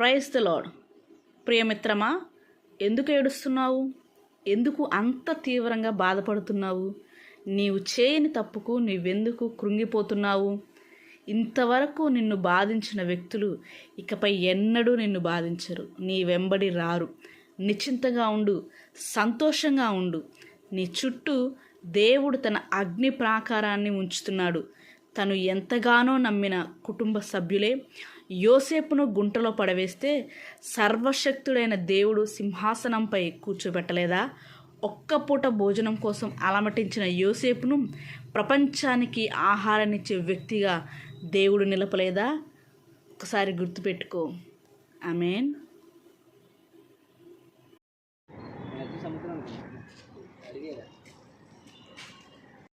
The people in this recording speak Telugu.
ప్రైజ్ ద లాడ్ ప్రియమిత్రమా ఎందుకు ఏడుస్తున్నావు? ఎందుకు అంత తీవ్రంగా బాధపడుతున్నావు? నీవు చేయని తప్పుకు నీవెందుకు కృంగిపోతున్నావు? ఇంతవరకు నిన్ను బాధించిన వ్యక్తులు ఇకపై ఎన్నడూ నిన్ను బాధించరు. నీ వెంబడి రారు. నిశ్చింతగా ఉండు. సంతోషంగా ఉండు. నీ చుట్టూ దేవుడు తన అగ్ని ప్రాకారాన్ని ఉంచుతున్నాడు. తను ఎంతగానో నమ్మిన కుటుంబ సభ్యులే. యోసేపును గుంటలో పడవేస్తే సర్వశక్తుడైన దేవుడు సింహాసనంపై కూర్చోబెట్టలేదా? ఒక్క పూట భోజనం కోసం అలమటించిన యోసేపును ప్రపంచానికి ఆహారాన్నిచ్చే వ్యక్తిగా దేవుడు నిలపలేదా? ఒకసారి గుర్తుపెట్టుకో. I mean